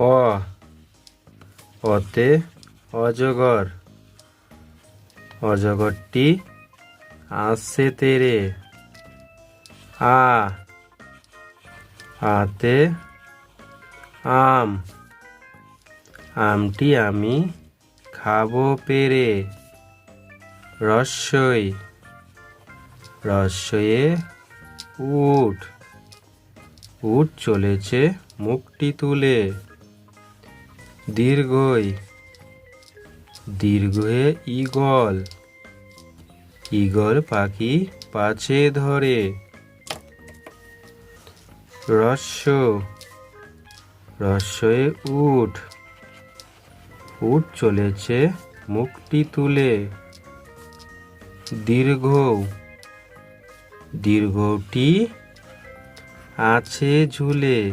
অ, অতে অজগর। অজগরটি আসছে তেরে। আ, আতে আম। আমটি আমি খাব পেরে। রস্যই রস্যয়ে উঠ উঠ চলেছে মুখটি তুলে। দীর্ঘই। দীর্ঘয়ে ঈগল। ঈগল পাখি পাছে ধরে। রস্য রস্যয়ে উঠ। উঠ চলেছে মুখটি তুলে। দীর্ঘ দীর্ঘটি আছে ঝুলে।